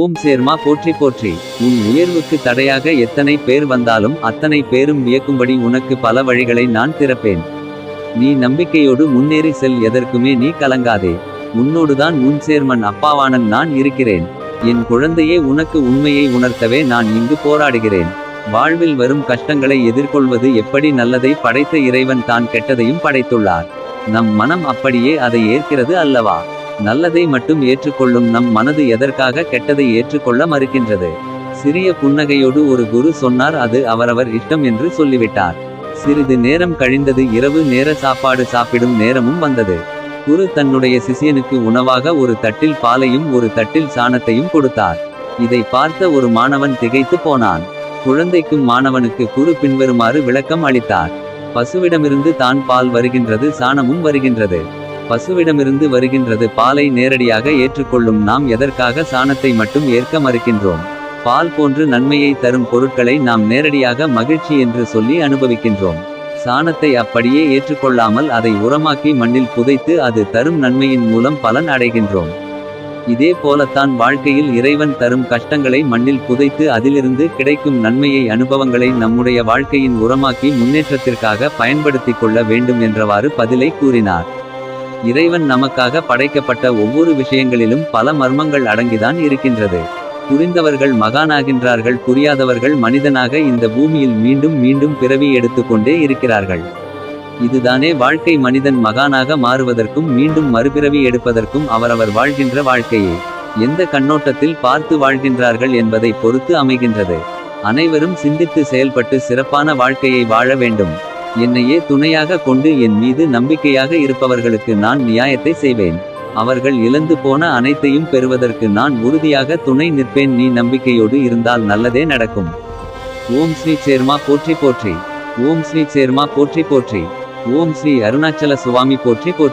ஓம் சேர்மா போற்றி போற்றி. உன் உயர்வுக்கு தடையாக எத்தனை பேர் வந்தாலும் அத்தனை பேரும் வியக்கும்படி உனக்கு பல வழிகளை நான் திறப்பேன். நீ நம்பிக்கையோடு முன்னேறி செல் எதற்குமே நீ கலங்காதே. உன்னோடுதான் உன் சேர்மன் அப்பாவானன் நான் இருக்கிறேன். என் குழந்தையே உனக்கு உண்மையை உணர்த்தவே நான் இங்கு போராடுகிறேன். வாழ்வில் வரும் கஷ்டங்களை எதிர்கொள்வது எப்படி நல்லதை படைத்த இறைவன் தான் கெட்டதையும் படைத்துள்ளார். நம் மனம் அப்படியே அதை ஏற்கிறது அல்லவா? நல்லதை மட்டும் ஏற்றுக்கொள்ளும் நம் மனது எதற்காக கெட்டதை ஏற்றுக்கொள்ள மறுக்கின்றது? சிறிய புன்னகையோடு ஒரு குரு சொன்னார் அது அவரவர் இஷ்டம் என்று சொல்லிவிட்டார். சிறிது நேரம் கழிந்தது இரவு நேர சாப்பாடு சாப்பிடும் நேரமும் வந்தது. குரு தன்னுடைய சிசியனுக்கு உணவாக ஒரு தட்டில் பாலையும் ஒரு தட்டில் சாணத்தையும் கொடுத்தார். இதை பார்த்த ஒரு மாணவன் திகைத்து போனான். குழந்தைக்கும் மாணவனுக்கு குரு பின்வருமாறு விளக்கம் அளித்தார். பசுவிடமிருந்து தான் பால் வருகின்றது சாணமும் வருகின்றது. பசுவிடமிருந்து வருகின்றது. பாலை நேரடியாக ஏற்றுக்கொள்ளும் நாம் எதற்காக சாணத்தை மட்டும் ஏற்க மறுக்கின்றோம்? பால் போன்று நன்மையை தரும் பொருட்களை நாம் நேரடியாக மகிழ்ச்சி என்று சொல்லி அனுபவிக்கின்றோம். சாணத்தை அப்படியே ஏற்றுக்கொள்ளாமல் அதை உரமாக்கி மண்ணில் புதைத்து அது தரும் நன்மையின் மூலம் பலன் அடைகின்றோம். இதே போலத்தான் வாழ்க்கையில் இறைவன் தரும் கஷ்டங்களை மண்ணில் புதைத்து அதிலிருந்து கிடைக்கும் நன்மையை அனுபவங்களை நம்முடைய வாழ்க்கையின் உரமாக்கி முன்னேற்றத்திற்காக பயன்படுத்திக் கொள்ள வேண்டும் என்றவாறு பதிலை கூறினார். இறைவன் நமக்காக படைக்கப்பட்ட ஒவ்வொரு விஷயங்களிலும் பல மர்மங்கள் அடங்கிதான் இருக்கின்றது. புரிந்தவர்கள் மகானாகின்றார்கள் புரியாதவர்கள் மனிதனாக இந்த பூமியில் மீண்டும் மீண்டும் பிறவி எடுத்துக்கொண்டே இருக்கிறார்கள். இதுதானே வாழ்க்கை மனிதன் மகானாக மாறுவதற்கும் மீண்டும் மறுபிறவி எடுப்பதற்கும் அவரவர் வாழ்கின்ற வாழ்க்கையே. எந்த கண்ணோட்டத்தில் பார்த்து வாழ்கின்றார்கள் என்பதை பொறுத்து அமைகின்றது. அனைவரும் சிந்தித்து செயல்பட்டு சிறப்பான வாழ்க்கையை வாழ வேண்டும். என்னையே துணையாக கொண்டு என் மீது நம்பிக்கையாக இருப்பவர்களுக்கு நான் நியாயத்தை செய்வேன். அவர்கள் இழந்து போன அனைத்தையும் பெறுவதற்கு நான் உறுதியாக துணை நிற்பேன். நீ நம்பிக்கையோடு இருந்தால் நல்லதே நடக்கும். ஓம் ஸ்ரீ சேர்மா போற்றி போற்றி. ஓம் ஸ்ரீ சேர்மா போற்றி போற்றி. ஓம் ஸ்ரீ அருணாச்சல சுவாமி போற்றி போற்றி.